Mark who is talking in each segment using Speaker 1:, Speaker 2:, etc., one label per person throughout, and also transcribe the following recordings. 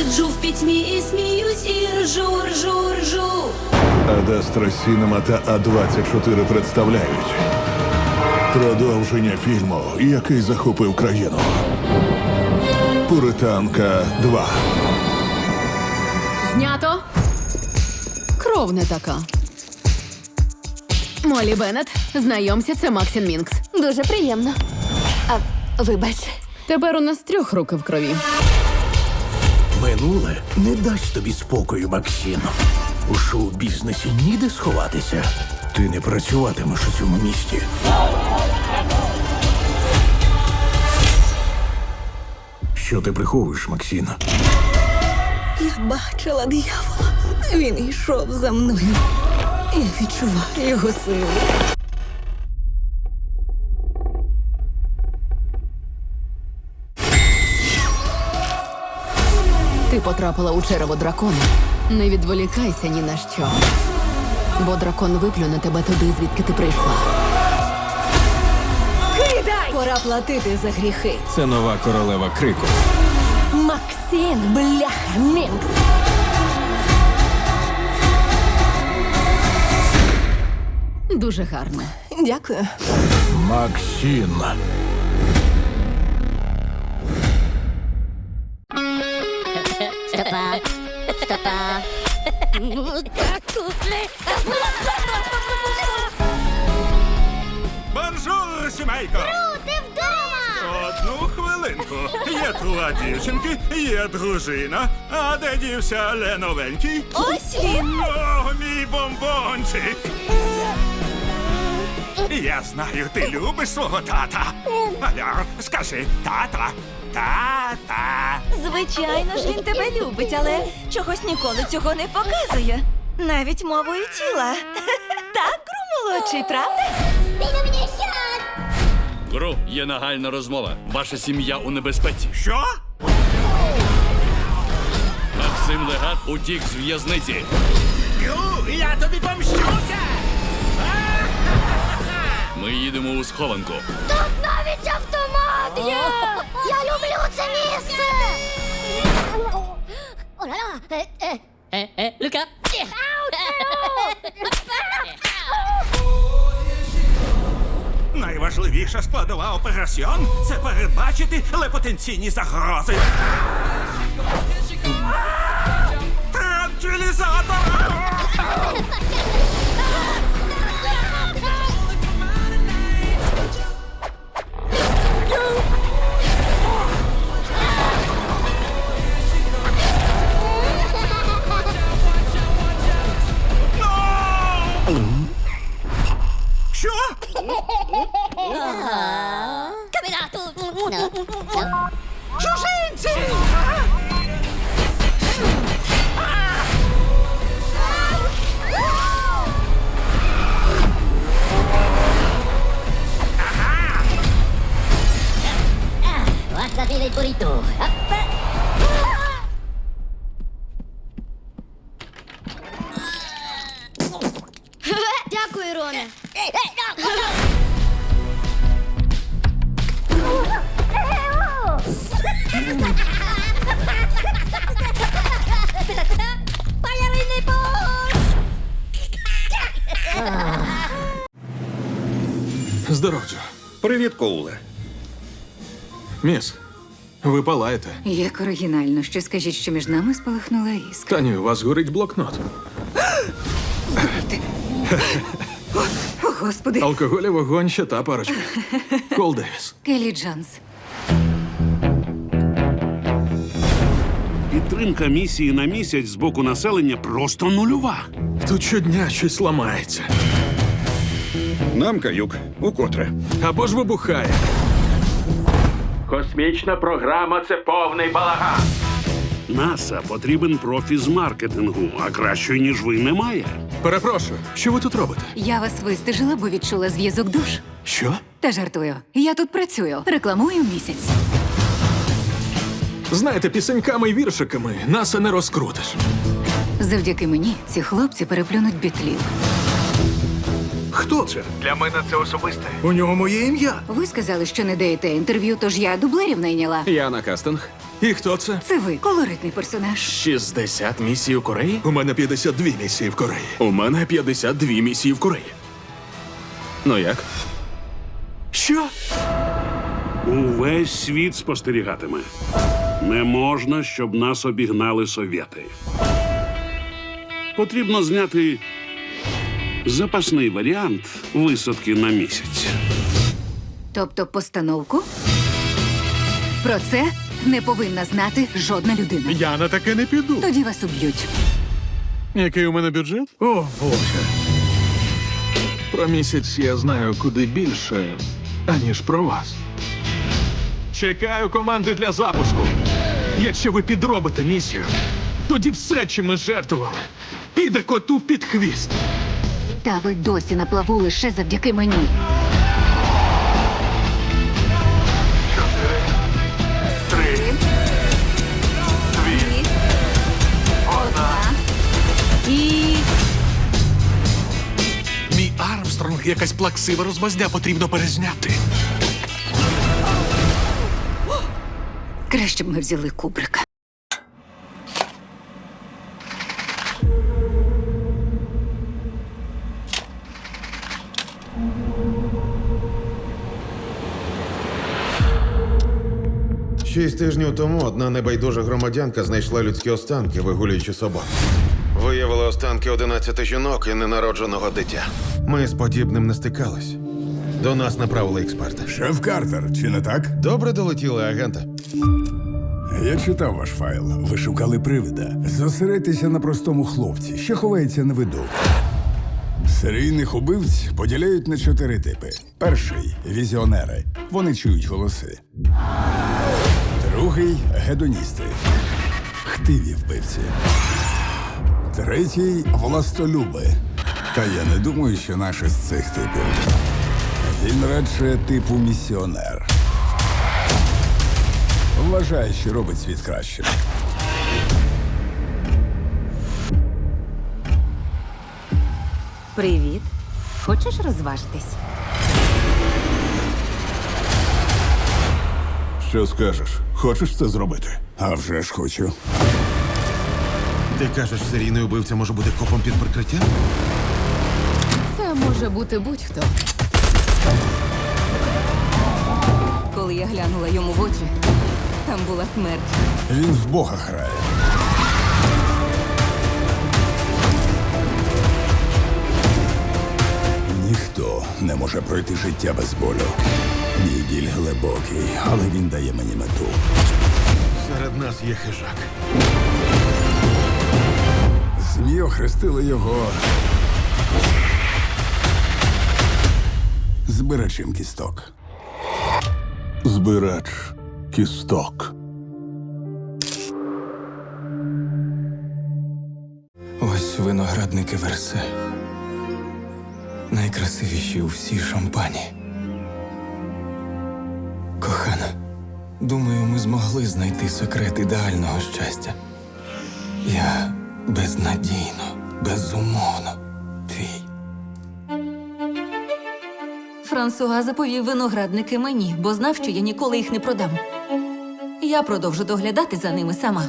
Speaker 1: сиджу в пітьмі і сміюсь, і ржу, ржу, ржу.
Speaker 2: Адастра Сінема та А24 представляють продовження фільму, який захопив країну. Пуританка 2.
Speaker 3: Знято. Кров не така. Молі Беннет, знайомся, це Максін Мінкс.
Speaker 4: Дуже приємно. А, вибач,
Speaker 3: Тепер у нас трьох руки в крові.
Speaker 5: Минуле не дасть тобі спокою, Максим. У шоу-бізнесі ніде сховатися. Ти не працюватимеш у цьому місті. Що ти приховуєш, Максима?
Speaker 6: Я бачила диявола. Він йшов за мною. Я відчуваю його силу.
Speaker 3: Ти потрапила у черево дракона. Не відволікайся ні на що. Бо дракон виплюне тебе туди, звідки ти прийшла. Кидай!
Speaker 6: Пора платити за гріхи.
Speaker 7: Це нова королева крику.
Speaker 6: Максим, бляха, Мінкс.
Speaker 3: Дуже гарно.
Speaker 6: Дякую.
Speaker 5: Максим.
Speaker 4: Стопа, стопа.
Speaker 8: Бонжур, сімейко!
Speaker 4: Ти вдома!
Speaker 8: Одну хвилинку. Є тула дівчинки, є дружина. А де дівся Леновенький?
Speaker 6: Ось він.
Speaker 8: О, мій бомбончик! Я знаю, ти любиш свого тата. Аля, скажи, тата, тата.
Speaker 9: Звичайно ж, він тебе любить, але чогось ніколи цього не показує. Навіть мовою тіла. Так, Гру молодший, правда?
Speaker 10: Гру, є нагальна розмова. Ваша сім'я у небезпеці.
Speaker 8: Що?
Speaker 10: Максим Легат утік з в'язниці.
Speaker 8: Ю, я тобі помщуся!
Speaker 10: Їдемо у схованку.
Speaker 4: Навіть автомат є! Я люблю це місце! Люка.
Speaker 8: Найважливіша складова операціон це передбачити лепотенційні загрози. Транквілізатор!
Speaker 7: Здоров'я.
Speaker 5: Привіт, Коуле.
Speaker 7: Міс, ви палаєте.
Speaker 6: Як оригінально, що скажіть, що між нами спалахнула іскра.
Speaker 7: Та ні, у вас горить блокнот.
Speaker 6: О, господи.
Speaker 7: Алкоголь, і вогонь, ще та парочка. Кол Девіс.
Speaker 6: Келлі Джонс.
Speaker 11: Підтримка місії на місяць з боку населення просто нульова.
Speaker 7: Тут щодня щось ламається.
Speaker 5: Нам каюк. Укотре.
Speaker 7: Або ж вибухає.
Speaker 10: Космічна програма це повний балаган.
Speaker 11: НАСА потрібен профі з маркетингу, а кращої, ніж ви, немає.
Speaker 7: Перепрошую, що ви тут робите?
Speaker 6: Я вас вистежила, бо відчула зв'язок душ.
Speaker 7: Що?
Speaker 6: Та жартую. Я тут працюю. Рекламую місяць.
Speaker 7: Знаєте, пісеньками і віршиками наса не розкрутиш.
Speaker 6: Завдяки мені ці хлопці переплюнуть бітлів.
Speaker 5: Хто це?
Speaker 7: Для мене це особисте.
Speaker 5: У нього моє ім'я.
Speaker 3: Ви сказали, що не даєте інтерв'ю, тож я дублерів найняла.
Speaker 7: Я на кастинг. І хто це?
Speaker 3: Це ви, колоритний персонаж.
Speaker 7: 60 місій у Кореї? У мене 52 місії в Кореї. У мене 52 місії в Кореї. Ну як? Що?
Speaker 11: Увесь світ спостерігатиме. Не можна, щоб нас обігнали совєти. Потрібно зняти запасний варіант висадки на місяць.
Speaker 3: Тобто постановку? Про це не повинна знати жодна людина.
Speaker 7: Я на таке не піду.
Speaker 3: Тоді вас уб'ють.
Speaker 7: Який у мене бюджет?
Speaker 5: О, Боже.
Speaker 7: Про місяць я знаю куди більше, аніж про вас. Чекаю команди для запуску. Якщо ви підробите місію, тоді все, чим ми жертвували, піде коту під хвіст.
Speaker 3: Та ви досі на плаву лише завдяки мені.
Speaker 12: Три, дві, одна.
Speaker 3: І
Speaker 7: Мій Армстронг якась плаксива розмазня потрібно перезняти.
Speaker 3: краще б ми взяли кубрика.
Speaker 13: Шість тижнів тому одна небайдужа громадянка знайшла людські останки, вигулюючи собак. Виявили останки 11 жінок і ненародженого дитя. Ми з подібним не стикались. До нас направили експерта.
Speaker 12: Шеф Картер, чи не так?
Speaker 13: Добре долетіли агента.
Speaker 12: Я читав ваш файл. Ви шукали привида. Зосередьтеся на простому хлопці, що ховається на виду. Серійних убивць поділяють на чотири типи. Перший візіонери. Вони чують голоси. Другий гедоністи. Хтиві вбивці. Третій властолюби. Та я не думаю, що наш із цих типів. Він радше типу місіонер. Вважає, що робить світ кращим.
Speaker 3: Привіт. Хочеш розважитись?
Speaker 12: Що скажеш? Хочеш це зробити? А вже ж хочу.
Speaker 13: Ти кажеш, серійний убивця може бути копом під прикриттям?
Speaker 3: Це може бути будь-хто. Коли я глянула йому в очі, там була смерть.
Speaker 12: Він в Бога грає. Ніхто не може пройти життя без болю. Мій біль глибокий, але він дає мені мету.
Speaker 13: Серед нас є хижак.
Speaker 12: ЗМІ охрестили його збирачем кісток. Збирач кісток.
Speaker 7: Ось виноградники Версе. Найкрасивіші у всій шампані. Кохана, думаю, ми змогли знайти секрет ідеального щастя. Я безнадійно, безумовно твій.
Speaker 14: Франсуа заповів виноградники мені, бо знав, що я ніколи їх не продам. Я продовжу доглядати за ними сама.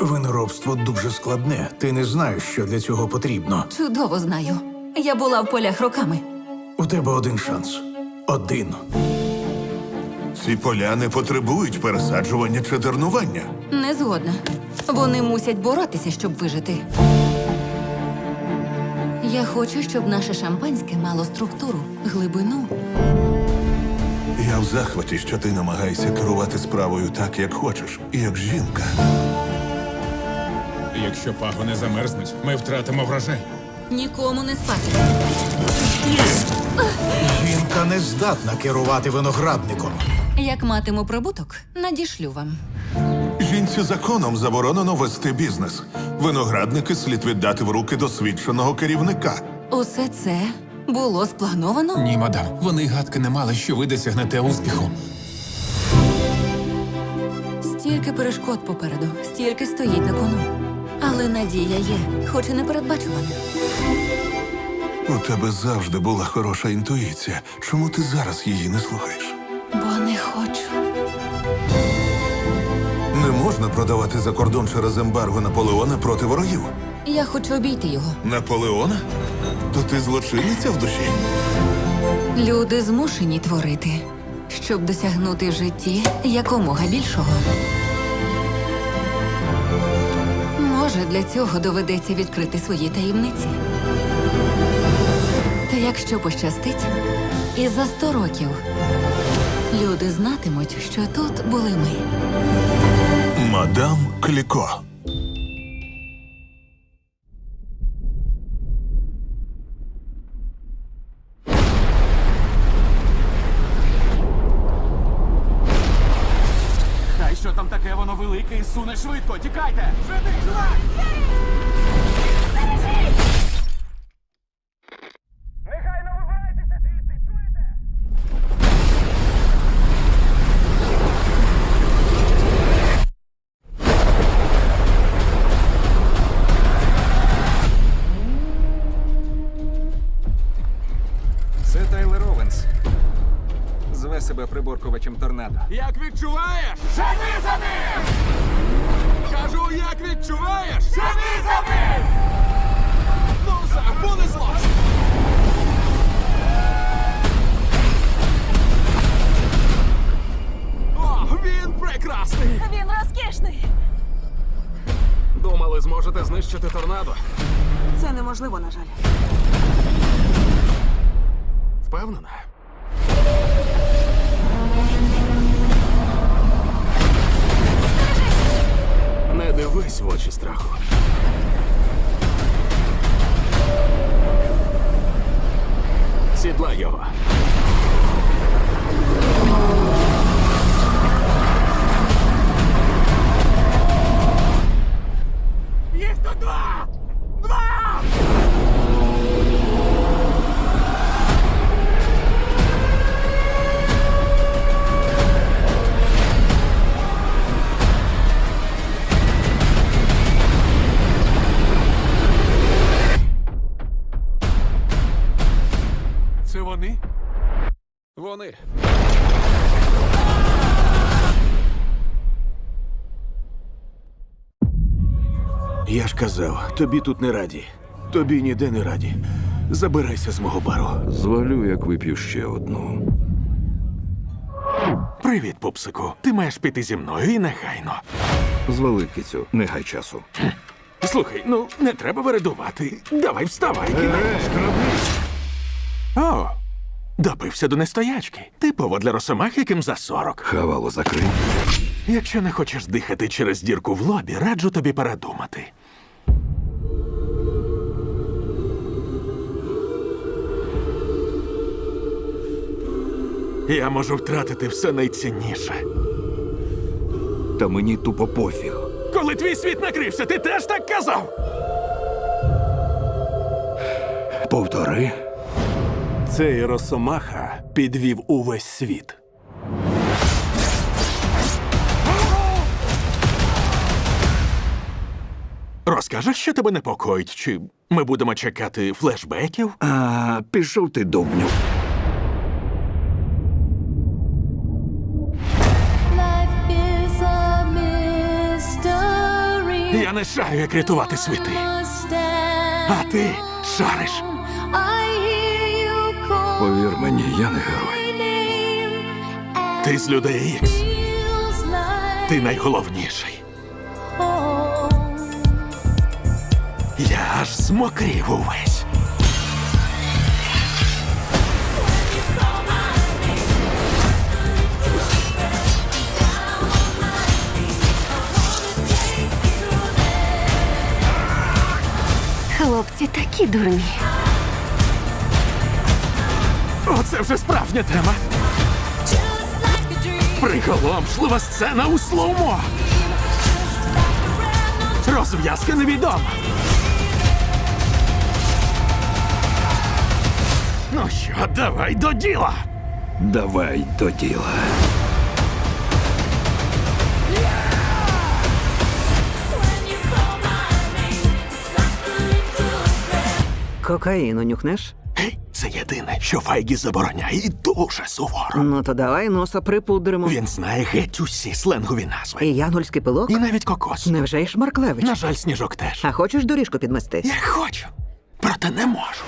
Speaker 5: Виноробство дуже складне. Ти не знаєш, що для цього потрібно.
Speaker 14: Чудово знаю. Я була в полях роками.
Speaker 5: У тебе один шанс. Один.
Speaker 12: Ці поля не потребують пересаджування чи дернування.
Speaker 14: Не згодна. Вони мусять боротися, щоб вижити. Я хочу, щоб наше шампанське мало структуру, глибину.
Speaker 12: Я в захваті, що ти намагаєшся керувати справою так, як хочеш, як жінка.
Speaker 7: Якщо пагони замерзнуть, ми втратимо врожай.
Speaker 14: Нікому не спати.
Speaker 5: Жінка не здатна керувати виноградником.
Speaker 14: Як матиму прибуток, надішлю вам.
Speaker 12: Жінці законом заборонено вести бізнес. Виноградники слід віддати в руки досвідченого керівника.
Speaker 14: Усе це було сплановано.
Speaker 7: Ні, мадам, вони гадки не мали, що ви досягнете успіху.
Speaker 14: Стільки перешкод попереду, стільки стоїть на кону. Але надія є, хоч і не передбачувана.
Speaker 2: У тебе завжди була хороша інтуїція. Чому ти зараз її не слухаєш? Можна продавати за кордон через ембарго Наполеона проти ворогів.
Speaker 14: Я хочу обійти його.
Speaker 2: Наполеона? То ти злочинниця в душі?
Speaker 14: Люди змушені творити, щоб досягнути в житті якомога більшого. Може, для цього доведеться відкрити свої таємниці. Та якщо пощастить, і за сто років люди знатимуть, що тут були ми.
Speaker 2: Мадам Кліко.
Speaker 7: Хай що там таке, воно велике і суне швидко. Тікайте! Жити, чувак!
Speaker 15: Приборкувачем торнадо.
Speaker 7: Як відчуваєш? Жени за ним! Кажу, як відчуваєш? Жени за ним! Ну все, понеслось! О, він прекрасний!
Speaker 9: Він розкішний.
Speaker 7: Думали, зможете знищити торнадо?
Speaker 9: Це неможливо, на жаль.
Speaker 7: Впевнена? Дивись в очі страху. Сідла його. Вони?
Speaker 15: Вони.
Speaker 2: Я ж казав, тобі тут не раді. Тобі ніде не раді. Забирайся з мого бару.
Speaker 16: Звалю, як вип'ю ще одну.
Speaker 7: Привіт, пупсику. Ти маєш піти зі мною і негайно.
Speaker 16: Звали кицю, не гай часу.
Speaker 7: Слухай, ну не треба вередувати. Давай вставай. О, допився до нестоячки. Типово для росомах, яким за сорок.
Speaker 16: Хавало закрий.
Speaker 7: Якщо не хочеш дихати через дірку в лобі, раджу тобі передумати. Я можу втратити все найцінніше.
Speaker 16: Та мені тупо пофіг.
Speaker 7: Коли твій світ накрився, ти теж так казав.
Speaker 16: Повтори.
Speaker 2: Цей росомаха підвів увесь світ.
Speaker 7: Розкажеш, що тебе непокоїть, чи ми будемо чекати флешбеків?
Speaker 16: А, пішов ти
Speaker 17: mystery.
Speaker 7: Я не шарю, як рятувати світи. А ти шариш.
Speaker 16: Повір мені, я не герой.
Speaker 7: Ти з людей Ікс. Ти найголовніший. Я аж змокрів увесь.
Speaker 18: Хлопці такі дурні.
Speaker 7: Оце вже справжня тема. Приголомшлива сцена у слоумо. Розв'язка невідома. Ну що, давай до діла.
Speaker 16: Давай до діла.
Speaker 19: Кокаїну нюхнеш?
Speaker 7: Це єдине, що Файгі забороняє і дуже суворо.
Speaker 19: Ну то давай носа припудримо.
Speaker 7: Він знає геть усі сленгові назви.
Speaker 19: І янгольський пилок?
Speaker 7: І навіть кокос.
Speaker 19: Невже й Шмарклевич?
Speaker 7: На жаль, сніжок теж.
Speaker 19: А хочеш доріжку підмести?
Speaker 7: Я хочу, проте не можу.